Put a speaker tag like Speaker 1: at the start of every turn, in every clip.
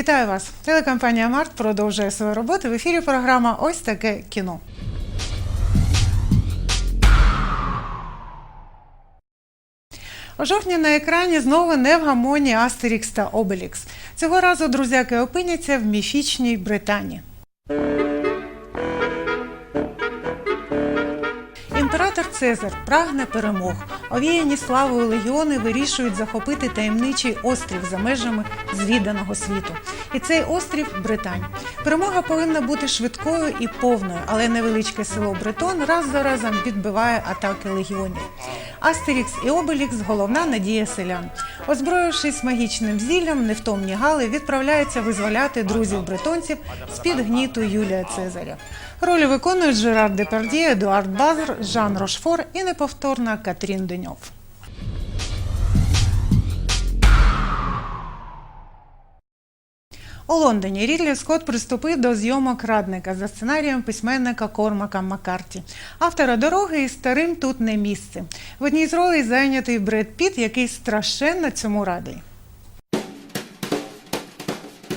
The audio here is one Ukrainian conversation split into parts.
Speaker 1: Вітаю вас! Телекомпанія Март продовжує свою роботу. В ефірі програма Ось таке кіно. У жовтні на екрані знову невгамонні Астерікс та Обелікс. Цього разу друзяки опиняться в міфічній Британії. Імператор Цезар прагне перемог. Овіяні славою легіони вирішують захопити таємничий острів за межами звіданого світу. І цей острів Британь. Перемога повинна бути швидкою і повною, але невеличке село Бретон раз за разом відбиває атаки легіонів. Астерікс і Обелікс головна надія селян. Озброївшись магічним зіллям, невтомні гали відправляються визволяти друзів бретонців з-під гніту Юлія Цезаря. Ролі виконують Жерар Депардіє, Едуард Базер, Жан Рошфор і неповторна Катрін Деньов. У Лондоні Рідлі Скотт приступив до зйомок радника за сценарієм письменника Кормака Маккарті. Автора дороги і старим тут не місце. В одній з ролей зайнятий Бред Піт, який страшенно цьому радий.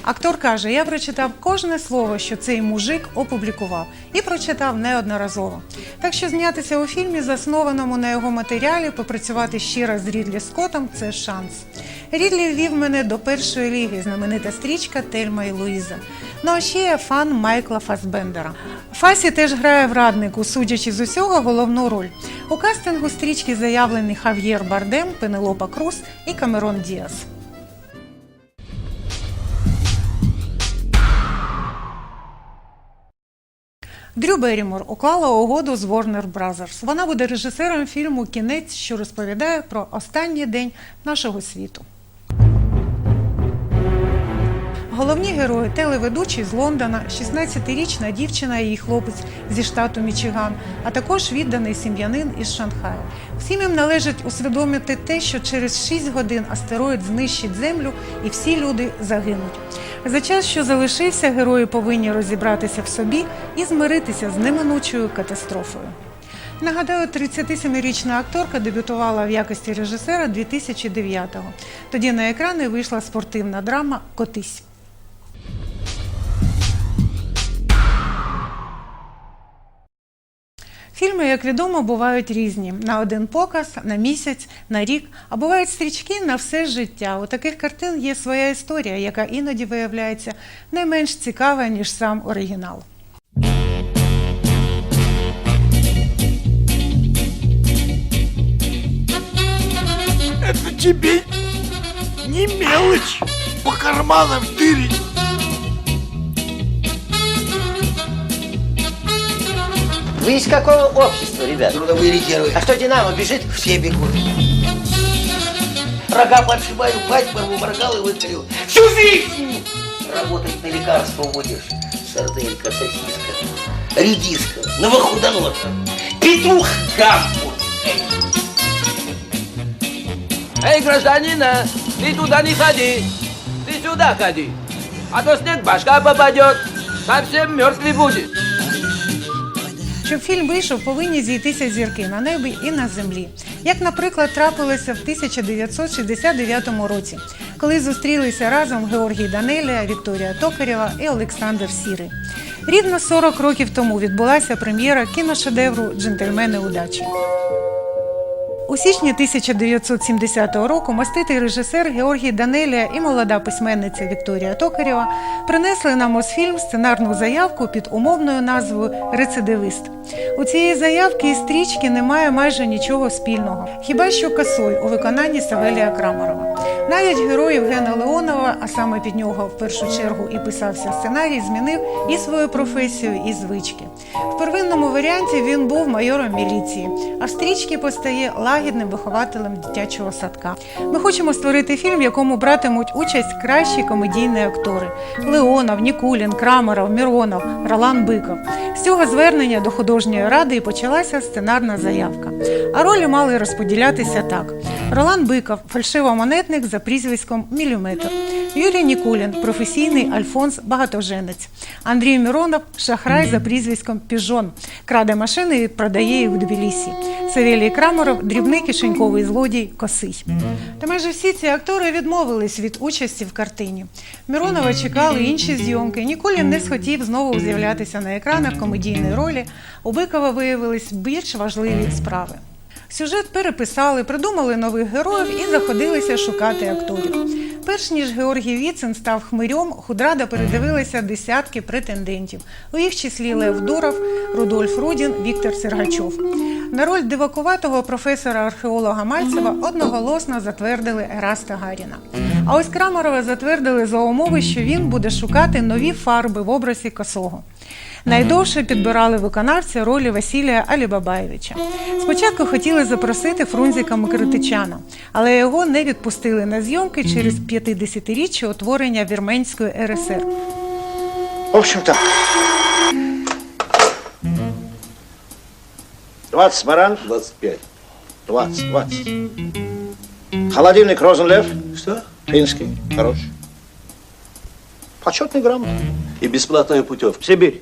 Speaker 1: Актор каже: я прочитав кожне слово, що цей мужик опублікував, і прочитав неодноразово. Так що знятися у фільмі, заснованому на його матеріалі, попрацювати ще раз з Рідлі Скоттом – це шанс. Рідлі ввів мене до першої ліги, знаменита стрічка Тельма і Луїза. Ну а ще я фан Майкла Фасбендера. Фасі теж грає в раднику, судячи з усього, головну роль. У кастингу стрічки заявлені Хав'єр Бардем, Пенелопа Круз і Камерон Діас. Дрю Берімор уклала угоду з Warner Brothers. Вона буде режисером фільму Кінець, що розповідає про останній день нашого світу. Головні герої телеведучий з Лондона, 16-річна дівчина і її хлопець зі штату Мічиган, а також відданий сім'янин із Шанхаю. Всім їм належить усвідомити те, що через 6 годин астероїд знищить землю і всі люди загинуть. За час, що залишився, герої повинні розібратися в собі і змиритися з неминучою катастрофою. Нагадаю, 37-річна акторка дебютувала в якості режисера 2009-го. Тоді на екрани вийшла спортивна драма Котись. Фільми, як відомо, бувають різні: на один показ, на місяць, на рік, а бувають стрічки на все життя. У таких картин є своя історія, яка іноді виявляється не менш цікава, ніж сам оригінал.
Speaker 2: Это тебе не мелочь по карманам тырить.
Speaker 3: Вы из какого общества, ребят?
Speaker 2: Трудовые резервы.
Speaker 3: А что, Динамо бежит?
Speaker 2: Все бегут. Рога подшибаю, пасть порву, моргал и выколю. Всю жизнь! Работать на лекарство будешь. Сарделька, сосиска, редиска, новохудоноса, петух гамбург.
Speaker 4: Эй, гражданина, ты туда не ходи, ты сюда ходи, а то снег башка попадет, совсем мертвый будет.
Speaker 1: Щоб фільм вийшов, повинні зійтися зірки на небі і на землі. Як, наприклад, трапилося в 1969 році, коли зустрілися разом Георгій Данелія, Вікторія Токарєва і Олександр Сірий. Рівно 40 років тому відбулася прем'єра кіношедевру Джентльмени удачі. У січні 1970 року маститий режисер Георгій Данелія і молода письменниця Вікторія Токарєва принесли на Мосфільм сценарну заявку під умовною назвою Рецидивист. У цієї заявки і стрічки немає майже нічого спільного, хіба що касой у виконанні Савелія Крамарова. Навіть герой Євгена Леонова, а саме під нього в першу чергу і писався сценарій, змінив і свою професію, і звички. В первинному варіанті він був майором міліції, а в стрічці постає лагідним вихователем дитячого садка. Ми хочемо створити фільм, в якому братимуть участь кращі комедійні актори: Леонов, Нікулін, Крамаров, Міронов, Ролан Биков. З цього звернення до художньої ради і почалася сценарна заявка. А ролі мали розподілятися так: Ролан Биков, фальшивомонетник за прізвиськом Міліметр. Юрій Нікулін, професійний Альфонс Багатоженець. Андрій Міронов, шахрай за прізвиськом Піжон, краде машини і продає їх в Тбілісі. Савелій Крамаров, дрібний головний кишеньковий злодій Косий. Та майже всі ці актори відмовились від участі в картині. Миронова чекали інші зйомки. Ніколін не схотів знову з'являтися на екранах комедійної ролі. У Бикова виявились більш важливі справи. Сюжет переписали, придумали нових героїв і заходилися шукати акторів. Перш ніж Георгій Віцин став хмирем, худрада передивилася десятки претендентів. У їх числі Лев Дуров, Рудольф Рудін, Віктор Сергачов. На роль дивакуватого професора-археолога Мальцева одноголосно затвердили Ераста Гаріна. А ось Крамарова затвердили за умови, що він буде шукати нові фарби в образі косого. Найдовше підбирали виконавця ролі Василія Алібабаєвича. Спочатку хотіли запросити Фрунзіка Микритичана, але його не відпустили на зйомки через 50-річчя утворення Вірменської РСР.
Speaker 5: В общем-то, 20 баранов?
Speaker 6: 25.
Speaker 5: 20, 20. Холодильник Розенлев?
Speaker 6: Что?
Speaker 5: Финский, хороший. Почетный грамота.
Speaker 6: И бесплатная путевка.
Speaker 5: Сибирь.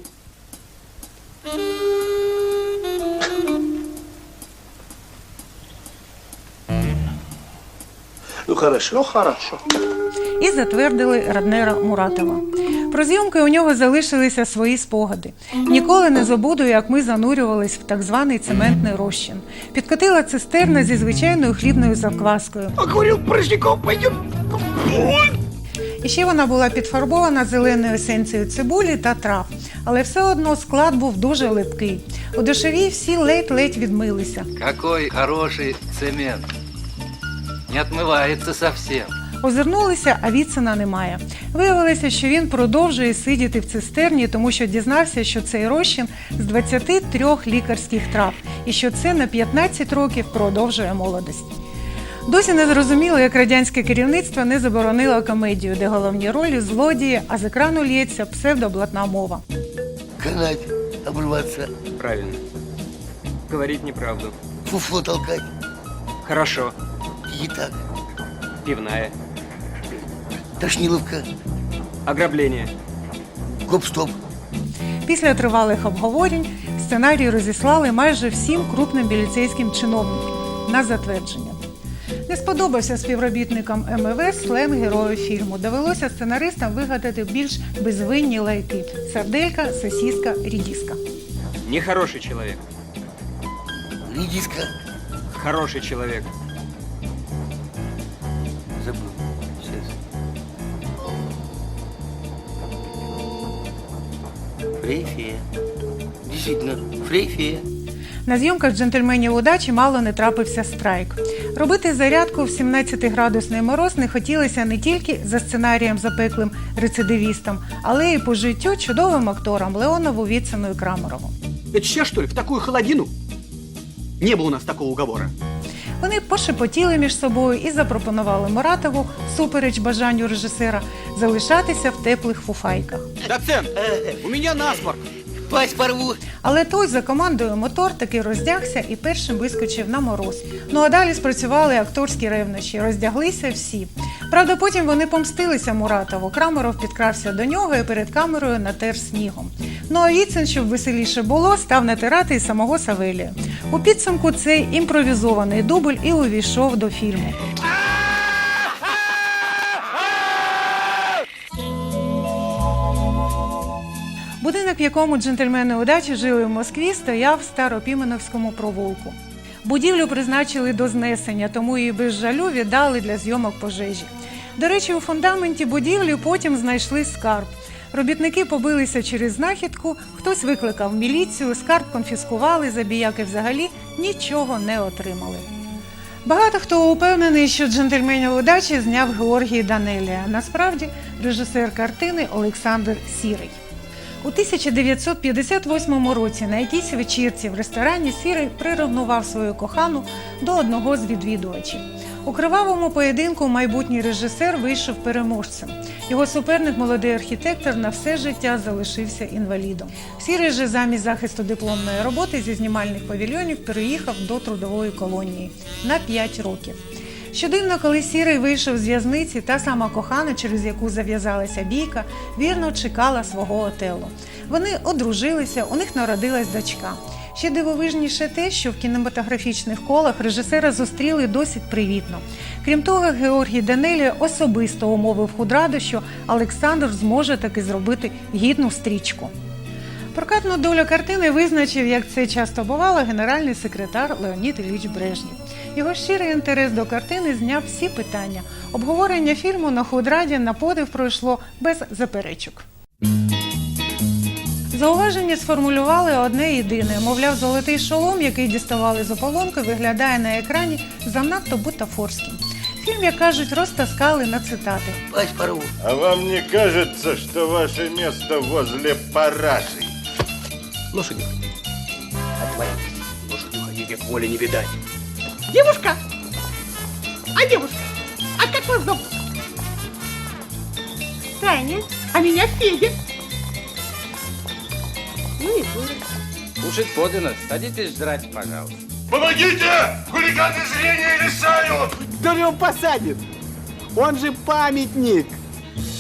Speaker 6: Хорошо.
Speaker 5: Ну, хорошо.
Speaker 1: і затвердили Раднера Муратова. Про зйомки у нього залишилися свої спогади. Ніколи не забуду, як ми занурювались в так званий цементний розчин. Підкотила цистерна зі звичайною хлібною закваскою.
Speaker 5: Покурил порожняков, пойдем.
Speaker 1: І ще вона була підфарбована зеленою есенцією цибулі та трав. Але все одно склад був дуже липкий. У душовій всі ледь-ледь відмилися.
Speaker 7: Какой хороший цемент. Не отмывается совсем.
Speaker 1: Озирнулися, а Віцина немає. Виявилося, що він продовжує сидіти в цистерні, тому що дізнався, що цей розчин з 23 лікарських трав, і що це на 15 років продовжує молодість. Досі не зрозуміло, як радянське керівництво не заборонило комедію, де головні ролі злодії, а з екрану лється псевдоблатна мова.
Speaker 2: Канать, обрываться,
Speaker 8: Правильно. Говорить неправду.
Speaker 2: фуфло толкать.
Speaker 8: Хорошо.
Speaker 2: И так.
Speaker 8: Пивная.
Speaker 2: Тошниловка,
Speaker 8: Ограбление.
Speaker 2: гоп-стоп.
Speaker 1: Після тривалих обговорень сценарій розіслали майже всім крупним біліцейським чиновникам на затвердження. Не сподобався співробітникам МВС сленг героїв фільму. Довелося сценаристам вигадати більш безвинні лайки: сарделька, сосіска, рідіска.
Speaker 8: Нехороший человек.
Speaker 2: Редиска.
Speaker 8: Хороший человек.
Speaker 2: Фрейфея. Действительно, Фрейфея.
Speaker 1: На зйомках джентльменів удачі мало не трапився страйк. Робити зарядку в 17-градусний мороз не хотілося не тільки за сценарієм запеклим рецидивістам, але й по життю чудовим акторам Леонову, Віцину і Крамарову.
Speaker 9: Это сейчас, что ли, в такую холодину? Не было у нас такого уговора.
Speaker 1: Вони пошепотіли між собою і запропонували Муратову, супереч бажанню режисера, залишатися в теплих фуфайках.
Speaker 9: Доцент, у меня насморк.
Speaker 2: Пасть порву.
Speaker 1: Але той за командою мотор таки роздягся і першим вискочив на мороз. Ну а далі спрацювали акторські ревнощі, роздяглися всі. Правда, потім вони помстилися Муратову. Крамеров підкрався до нього і перед камерою натер снігом. Ну а Віцин, щоб веселіше було, став натирати і самого Савелія. У підсумку цей імпровізований дубль і увійшов до фільму. В якому джентльмени удачі жили в Москві, стояв в Старопіменовському провулку. Будівлю призначили до знесення, тому її без жалю віддали для зйомок пожежі. До речі, у фундаменті будівлі потім знайшли скарб. Робітники побилися через знахідку, хтось викликав міліцію, скарб конфіскували, забіяки взагалі нічого не отримали. Багато хто упевнений, що джентльменів удачі зняв Георгій Данелія. Насправді режисер картини Олександр Сірий. У 1958 році на якійсь вечірці в ресторані Сірий приревнував свою кохану до одного з відвідувачів. У кривавому поєдинку майбутній режисер вийшов переможцем. Його суперник, молодий архітектор, на все життя залишився інвалідом. Сірий же замість захисту дипломної роботи зі знімальних павільйонів переїхав до трудової колонії на 5 років. Що дивно, коли сірий вийшов з в'язниці, та сама кохана, через яку зав'язалася бійка, вірно чекала свого отелу. Вони одружилися, у них народилась дочка. Ще дивовижніше те, що в кінематографічних колах режисера зустріли досить привітно. Крім того, Георгій Данелі особисто умовив худраду, що Олександр зможе таки зробити гідну стрічку. Прокатну долю картини визначив, як це часто бувало, генеральний секретар Леонід Ілліч Брежнєв. Його щирий інтерес до картини зняв всі питання. Обговорення фільму на худраді на подив пройшло без заперечок. Зауваження сформулювали одне єдине. Мовляв, золотий шолом, який діставали з ополонки, виглядає на екрані занадто бутафорським. Фільм, як кажуть, розтаскали на цитати.
Speaker 2: Бать порву.
Speaker 10: А вам не кажется, что ваше место возле параши?
Speaker 8: Лошади. Отворитесь. Лошади уходите, к воле не видать.
Speaker 9: Девушка! А девушка? А как вас зовут? Таня. А меня Федя. Ну и дура.
Speaker 4: Кушать подано. Садитесь жрать, пожалуйста.
Speaker 10: Помогите! Хулиганы зрения лишают!
Speaker 9: Да он посадит. Он же памятник.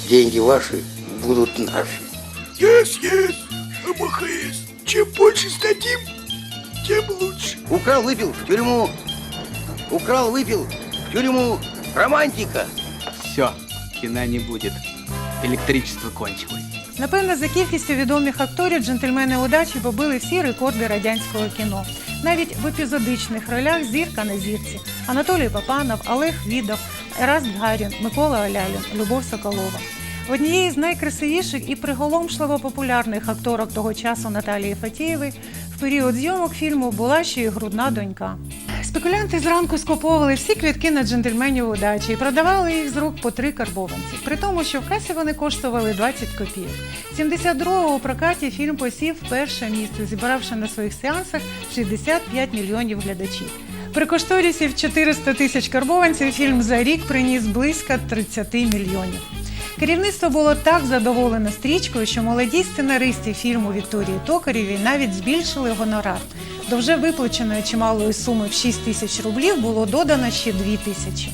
Speaker 2: Деньги ваши будут наши.
Speaker 5: Есть, есть. МХС. Чем больше сдадим, тем лучше.
Speaker 2: Украл, выпил, в тюрьму. Украл, выпил, в тюрьму. Романтика.
Speaker 9: Все, кино не будет. Электричество кончилось.
Speaker 1: Напевно, за кількістю відомих акторів джентльмени удачі побили всі рекорди радянського кіно. Навіть в епізодичних ролях зірка на зірці Анатолій Папанов, Олег Відов, Ераст Гарін, Микола Олялін, Любов Соколова. В однієї з найкрасивіших і приголомшливо популярних акторок того часу Наталії Фатієвої в період зйомок фільму була ще й грудна донька. Спекулянти зранку скуповували всі квітки на джентльменів удачі і продавали їх з рук по три карбованці. При тому, що в касі вони коштували 20 копійок. 72-го у прокаті фільм посів перше місце, зібравши на своїх сеансах 65 мільйонів глядачів. При кошторисі в 400 тисяч карбованців фільм за рік приніс близько 30 мільйонів. Керівництво було так задоволене стрічкою, що молоді сценаристи фільму Вікторії Токарєвій навіть збільшили гонорар. До вже виплаченої чималої суми в 6 тисяч рублів було додано ще 2 тисячі.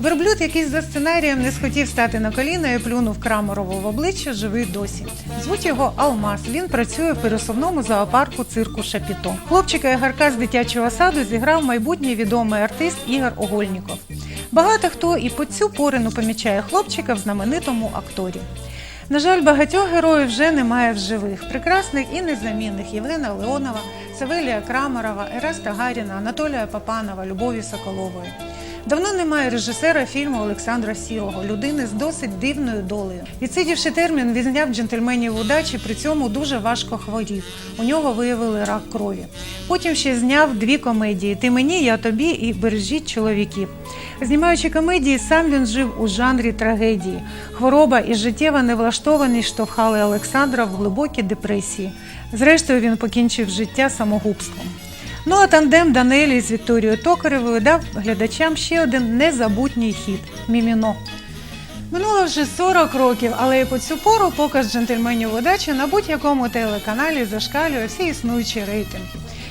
Speaker 1: Верблюд, який за сценарієм не схотів стати на коліна і плюнув Крамарову в обличчя, живий досі. Звуть його Алмаз. Він працює в пересувному зоопарку цирку Шапіто. Хлопчика Ігарка з дитячого саду зіграв майбутній відомий артист Ігор Огольніков. Багато хто і по цю порину помічає хлопчика в знаменитому акторі. На жаль, багатьох героїв вже немає в живих. Прекрасних і незамінних Євгена Леонова, Савелія Крамарова, Ераста Гаріна, Анатолія Папанова, Любові Соколової. Давно немає режисера фільму Олександра Сірого, людини з досить дивною долею. Відсидівши термін, він зняв джентльменів удачі, при цьому дуже важко хворів. У нього виявили рак крові. Потім ще зняв дві комедії Ти мені, я тобі і Бережіть чоловіків. Знімаючи комедії, сам він жив у жанрі трагедії. Хвороба і життєва невлаштованість штовхали Олександра в глибокі депресії. Зрештою, він покінчив життя самогубством. Ну а тандем Данелі з Вікторією Токаревою дав глядачам ще один незабутній хід Міміно. Минуло вже 40 років, але і по цю пору показ джентльменів удачі на будь-якому телеканалі зашкалює всі існуючі рейтинги.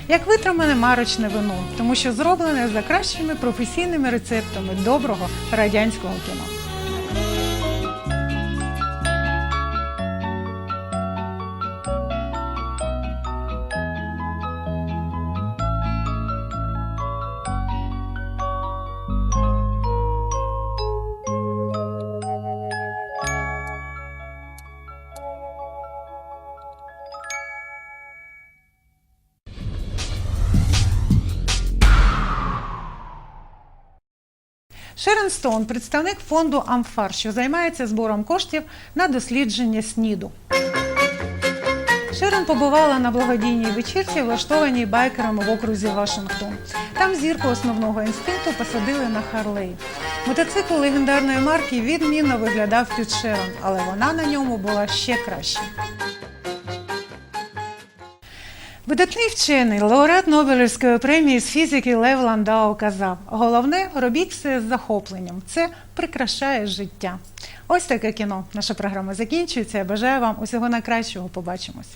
Speaker 1: Як витримане марочне вино, тому що зроблене за кращими професійними рецептами доброго радянського кіно. Шерон Стоун, представник фонду Амфар, що займається збором коштів на дослідження СНІДу. Шерон побувала на благодійній вечірці, влаштованій байкерами в окрузі Вашингтон. Там зірку основного інстинкту посадили на Харлей. Мотоцикл легендарної марки відмінно виглядав під Шерон, але вона на ньому була ще краще. Видатний вчений, лауреат Нобелівської премії з фізики Лев Ландау казав: головне, робіть все з захопленням. Це прикрашає життя. Ось таке кіно. Наша програма закінчується. Я бажаю вам усього найкращого. Побачимось.